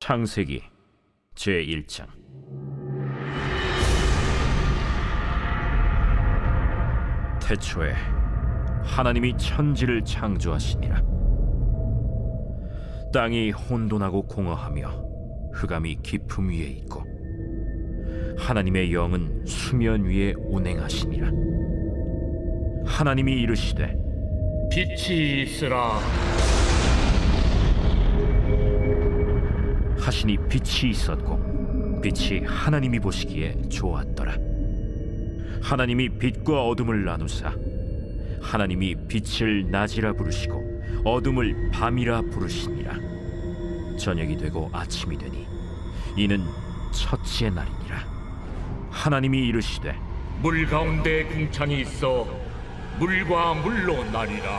창세기 제1장. 태초에 하나님이 천지를 창조하시니라. 땅이 혼돈하고 공허하며 흑암이 깊음 위에 있고 하나님의 영은 수면 위에 운행하시니라. 하나님이 이르시되 빛이 있으라 하시니 빛이 있었고 빛이 하나님이 보시기에 좋았더라. 하나님이 빛과 어둠을 나누사 하나님이 빛을 낮이라 부르시고 어둠을 밤이라 부르시니라. 저녁이 되고 아침이 되니 이는 첫째 날이니라. 하나님이 이르시되 물 가운데 궁창이 있어 물과 물로 나뉘라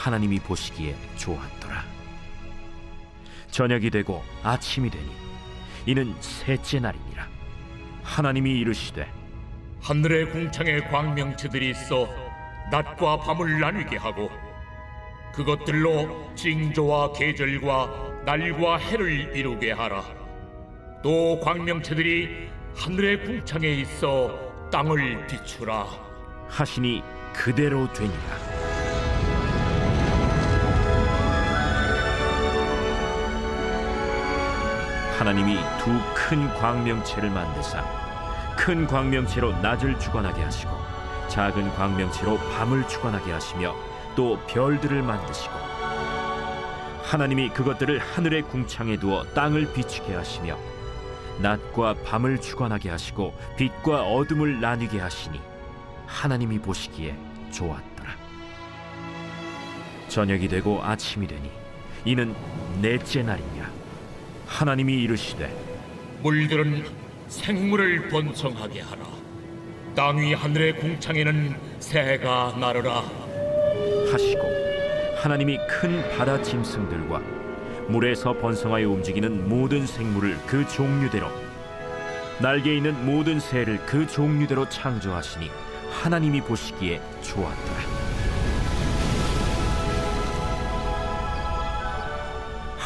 하나님이 보시기에 좋았더라 저녁이 되고 아침이 되니 이는 셋째 날이니라 하나님이 이르시되 하늘의 궁창에 광명체들이 있어 낮과 밤을 나뉘게 하고 그것들로 징조와 계절과 날과 해를 이루게 하라. 또 광명체들이 하늘의 궁창에 있어 땅을 비추라. 하시니 그대로 되니라 하나님이 두 큰 광명체를 만드사 큰 광명체로 낮을 주관하게 하시고 작은 광명체로 밤을 주관하게 하시며 또 별들을 만드시고 하나님이 그것들을 하늘의 궁창에 두어 땅을 비추게 하시며 낮과 밤을 주관하게 하시고 빛과 어둠을 나뉘게 하시니 하나님이 보시기에 좋았더라. 저녁이 되고 아침이 되니 이는 넷째 날이냐. 하나님이 이르시되 물들은 생물을 번성하게 하라. 땅 위 하늘의 궁창에는 새가 나르라. 하시고 하나님이 큰 바다 짐승들과 물에서 번성하여 움직이는 모든 생물을 그 종류대로 날개 있는 모든 새를 그 종류대로 창조하시니 하나님이 보시기에 좋았더라.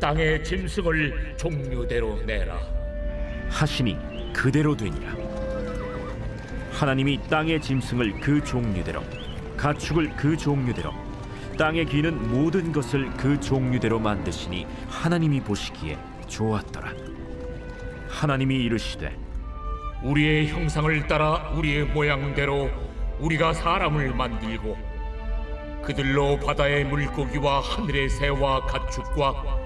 땅의 짐승을 종류대로 내라. 하시니 그대로 되니라. 하나님이 땅의 짐승을 그 종류대로 가축을 그 종류대로 땅에 기는 모든 것을 그 종류대로 만드시니 하나님이 보시기에 좋았더라. 하나님이 이르시되 우리의 형상을 따라 우리의 모양대로 우리가 사람을 만들고 그들로 바다의 물고기와 하늘의 새와 가축과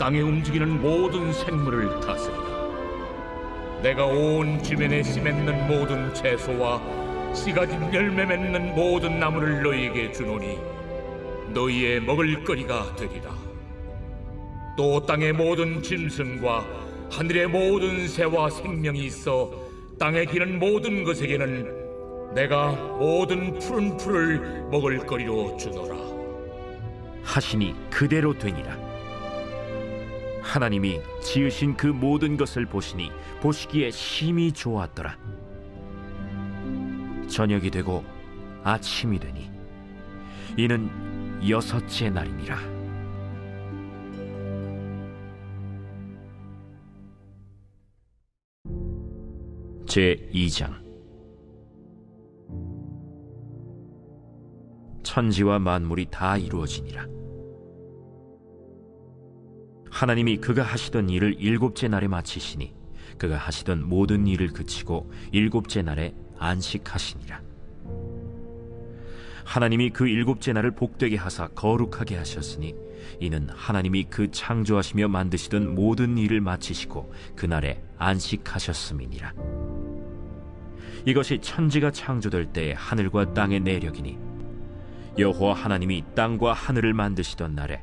땅에 움직이는 모든 생물을 다스리라. 내가 온씨 맺는 모든 채소와 씨 가 진 열매 맺는 모든 나무를 너희에게 주노니 너희의 먹을 거리가 되리라. 또 땅의 모든 짐승과 하늘의 모든 새와 생명이 있어 땅에 기는 모든 것에게는 내가 모든 푸른 풀을 먹을 거리로 주노라. 하시니 그대로 되니라. 하나님이 지으신 그 모든 것을 보시니 보시기에 심히 좋았더라. 저녁이 되고 아침이 되니 이는 여섯째 날이니라. 제 2장 천지와 만물이 다 이루어지니라. 하나님이 그가 하시던 일을 일곱째 날에 마치시니 그가 하시던 모든 일을 그치고 일곱째 날에 안식하시니라. 하나님이 그 일곱째 날을 복되게 하사 거룩하게 하셨으니 이는 하나님이 그 창조하시며 만드시던 모든 일을 마치시고 그날에 안식하셨음이니라. 이것이 천지가 창조될 때의 하늘과 땅의 내력이니 여호와 하나님이 땅과 하늘을 만드시던 날에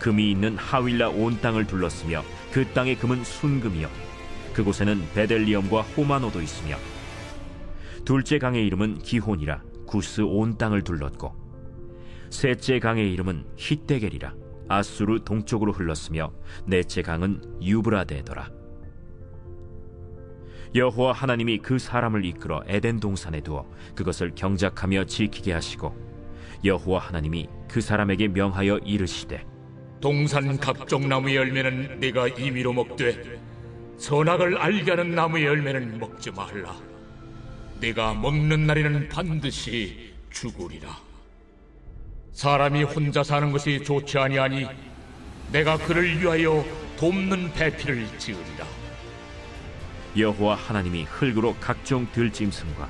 금이 있는 하윌라 온 땅을 둘렀으며 그 땅의 금은 순금이요. 그곳에는 베델리엄과 호마노도 있으며 둘째 강의 이름은 기혼이라 구스 온 땅을 둘렀고 셋째 강의 이름은 히데겔이라 아수르 동쪽으로 흘렀으며 넷째 강은 유브라데더라. 여호와 하나님이 그 사람을 이끌어 에덴 동산에 두어 그것을 경작하며 지키게 하시고 여호와 하나님이 그 사람에게 명하여 이르시되 동산 각종 나무의 열매는 네가 임의로 먹되 선악을 알게 하는 나무의 열매는 먹지 말라. 네가 먹는 날에는 반드시 죽으리라. 사람이 혼자 사는 것이 좋지 아니하니 내가 그를 위하여 돕는 배필을 지으리라. 여호와 하나님이 흙으로 각종 들짐승과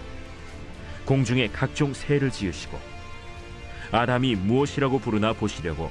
공중에 각종 새를 지으시고 아담이 무엇이라고 부르나 보시려고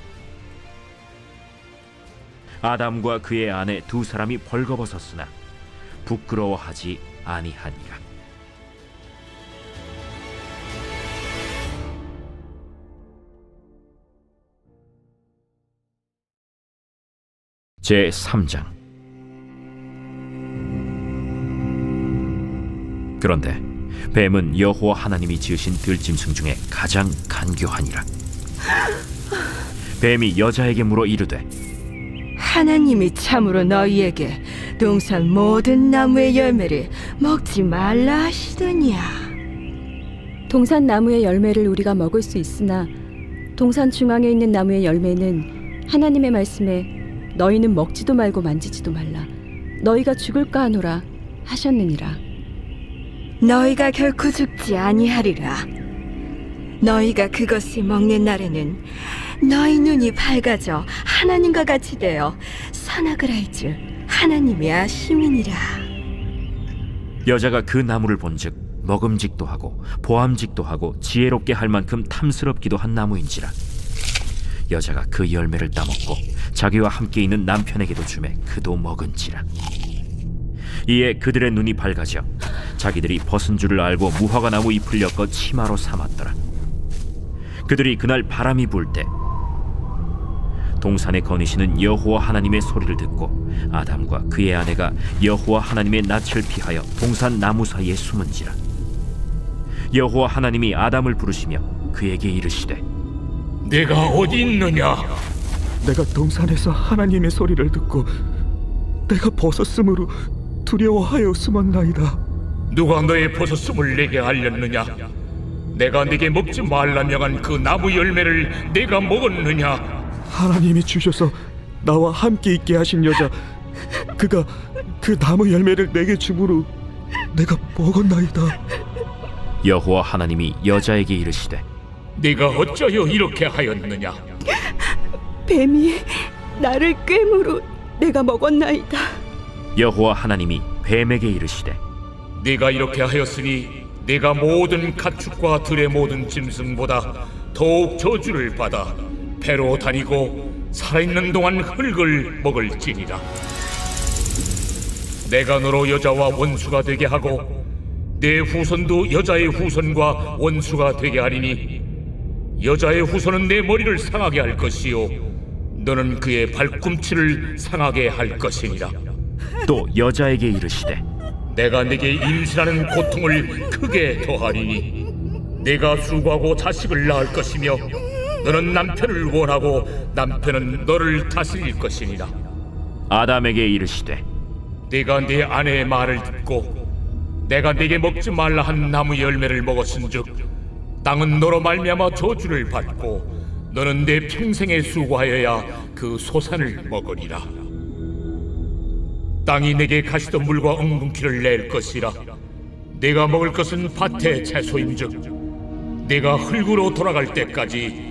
아담과 그의 아내 두 사람이 벌거벗었으나 부끄러워하지 아니하니라. 제 3장. 그런데 뱀은 여호와 하나님이 지으신 들짐승 중에 가장 간교하니라. 뱀이 여자에게 물어 이르되 하나님이 참으로 너희에게 동산 모든 나무의 열매를 먹지 말라 하시더냐? 동산 나무의 열매를 우리가 먹을 수 있으나 동산 중앙에 있는 나무의 열매는 하나님의 말씀에 너희는 먹지도 말고 만지지도 말라. 너희가 죽을까 하노라 하셨느니라. 너희가 결코 죽지 아니하리라. 너희가 그것을 먹는 날에는 너희 눈이 밝아져 하나님과 같이 되어 선악을 알줄 하나님이 아심이니라. 여자가 그 나무를 본즉 먹음직도 하고 보암직도 하고 지혜롭게 할 만큼 탐스럽기도 한 나무인지라. 여자가 그 열매를 따먹고 자기와 함께 있는 남편에게도 주매 그도 먹은지라. 이에 그들의 눈이 밝아져 자기들이 벗은 줄을 알고 무화과 나무 잎을 엮어 치마로 삼았더라. 그들이 그날 바람이 불 때 동산에 거니시는 여호와 하나님의 소리를 듣고 아담과 그의 아내가 여호와 하나님의 낯을 피하여 동산 나무 사이에 숨은지라 여호와 하나님이 아담을 부르시며 그에게 이르시되 내가 어디 있느냐? 내가 동산에서 하나님의 소리를 듣고 내가 벗었으므로 두려워하여 숨었나이다. 누가 너의 벗었음을 내게 알렸느냐? 내가 네게 먹지 말라 명한 그 나무 열매를 내가 먹었느냐? 하나님이 주셔서 나와 함께 있게 하신 여자 그가 그 나무 열매를 내게 주므로 내가 먹었나이다. 여호와 하나님이 여자에게 이르시되 네가 어쩌여 이렇게 하였느냐? 뱀이 나를 꿰므로 내가 먹었나이다 여호와 하나님이 뱀에게 이르시되 네가 이렇게 하였으니 네가 모든 가축과 들의 모든 짐승보다 더욱 저주를 받아 배로 다니고 살아있는 동안 흙을 먹을지니라. 내가 너로 여자와 원수가 되게 하고 내 후손도 여자의 후손과 원수가 되게 하리니 여자의 후손은 내 머리를 상하게 할 것이요 너는 그의 발꿈치를 상하게 할 것이니라. 또 여자에게 이르시되 내가 네게 임신하는 고통을 크게 더하리니 내가 수고하고 자식을 낳을 것이며 너는 남편을 원하고 남편은 너를 다스릴 것이니라. 아담에게 이르시되 네가 네 아내의 말을 듣고 내가 네게 먹지 말라 한 나무 열매를 먹었은즉 땅은 너로 말미암아 저주를 받고 너는 내 평생에 수고하여야 그 소산을 먹으리라. 땅이 내게 가시던 물과 엉겅퀴를 낼 것이라. 내가 먹을 것은 밭의 채소인즉 내가 흙으로 돌아갈 때까지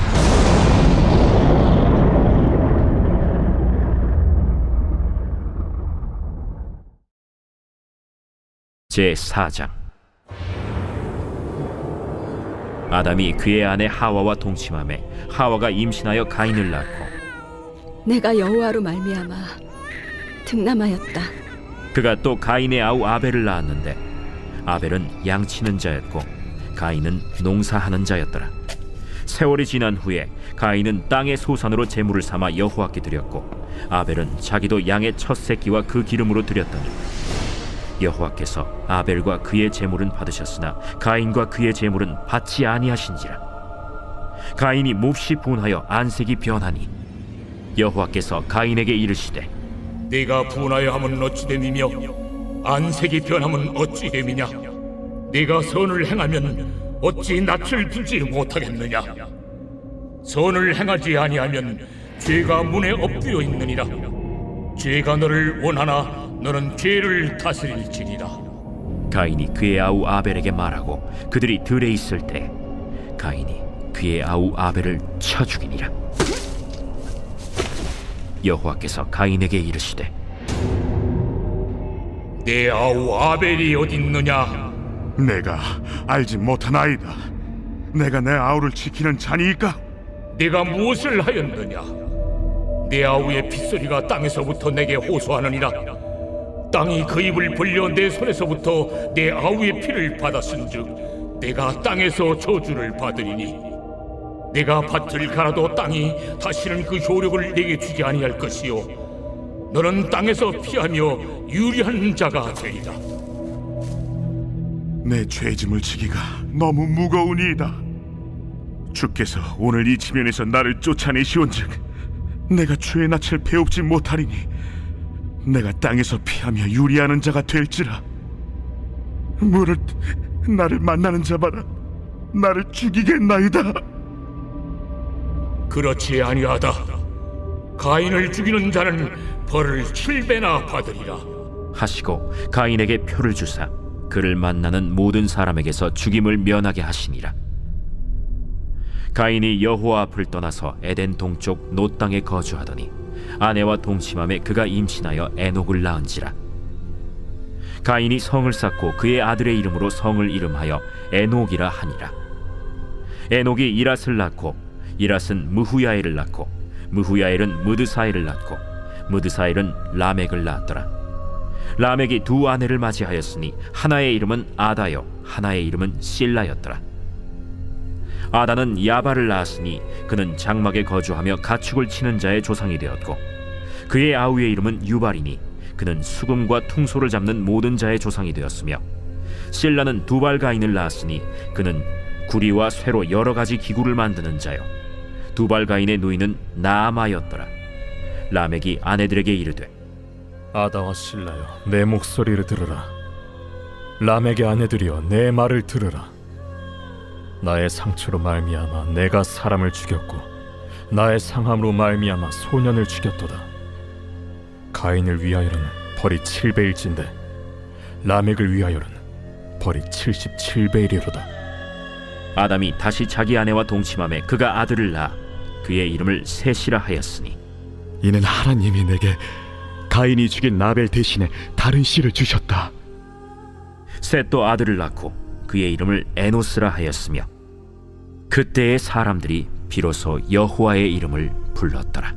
제 4장. 아담이 그의 아내 하와와 동침함에 하와가 임신하여 가인을 낳고 내가 여호와로 말미암아 등남하였다. 그가 또 가인의 아우 아벨을 낳았는데 아벨은 양치는 자였고 가인은 농사하는 자였더라 세월이 지난 후에 가인은 땅의 소산으로 제물을 삼아 여호와께 드렸고 아벨은 자기도 양의 첫 새끼와 그 기름으로 드렸더니 여호와께서 아벨과 그의 제물은 받으셨으나 가인과 그의 제물은 받지 아니하신지라. 가인이 몹시 분하여 안색이 변하니 여호와께서 가인에게 이르시되 네가 분하여 함은 어찌 됨이며 안색이 변함은 어찌 됨이냐? 네가 선을 행하면 어찌 낯을 들지 못하겠느냐 선을 행하지 아니하면 죄가 문에 엎드려 있느니라 죄가 너를 원하나 너는 죄를 다스릴지니라 가인이 그의 아우 아벨에게 말하고 그들이 들에 있을 때 가인이 그의 아우 아벨을 쳐 죽이니라 여호와께서 가인에게 이르시되 내 아우 아벨이 어딨느냐 내가 알지 못하나이다. 내가 내 아우를 지키는 자니이까? 내가 무엇을 하였느냐? 내 아우의 핏소리가 땅에서부터 내게 호소하느니라. 땅이 그 입을 벌려 내 손에서부터 내 아우의 피를 받았은즉 내가 땅에서 저주를 받으리니. 내가 밭을 갈아도 땅이 다시는 그 효력을 내게 주지 아니할 것이요. 너는 땅에서 피하며 유리한 자가 되리라. 내 죄짐을 지기가 너무 무거우니이다. 주께서 오늘 이 지면에서 나를 쫓아내시온즉 내가 죄의 낯을 배웁지 못하리니 내가 땅에서 피하며 유리하는 자가 될지라. 무릇 나를 만나는 자마다 나를 죽이겠나이다. 그렇지 아니하다 가인을 죽이는 자는 벌을 칠배나 받으리라 하시고 가인에게 표를 주사 그를 만나는 모든 사람에게서 죽임을 면하게 하시니라 가인이 여호와 앞을 떠나서 에덴 동쪽 노 땅에 거주하더니 아내와 동침함에 그가 임신하여 에녹을 낳은지라. 가인이 성을 쌓고 그의 아들의 이름으로 성을 이름하여 에녹이라 하니라. 에녹이 이랏을 낳고 이랏은 무후야엘을 낳고 무후야엘은 무드사엘을 낳고 무드사엘은 라멕을 낳았더라. 라멕이 두 아내를 맞이하였으니 하나의 이름은 아다요 하나의 이름은 실라였더라 아다는 야발을 낳았으니 그는 장막에 거주하며 가축을 치는 자의 조상이 되었고 그의 아우의 이름은 유발이니 그는 수금과 퉁소를 잡는 모든 자의 조상이 되었으며 실라는 두발 가인을 낳았으니 그는 구리와 쇠로 여러 가지 기구를 만드는 자요. 두발 가인의 누이는 나아마였더라. 라멕이 아내들에게 이르되 아다와 신라여 내 목소리를 들으라. 람에게 아내들이여 내 말을 들으라 나의 상처로 말미암아 내가 사람을 죽였고 나의 상함으로 말미암아 소년을 죽였도다. 가인을 위하여는 벌이 7배일진데 라멕을 위하여는 벌이 77배이리로다. 아담이 다시 자기 아내와 동침함에 그가 아들을 낳아 그의 이름을 셋이라 하였으니 이는 하나님이 내게 가인이 죽인 나벨 대신에 다른 씨를 주셨다. 셋도 아들을 낳고 그의 이름을 에노스라 하였으며 그때의 사람들이 비로소 여호와의 이름을 불렀더라.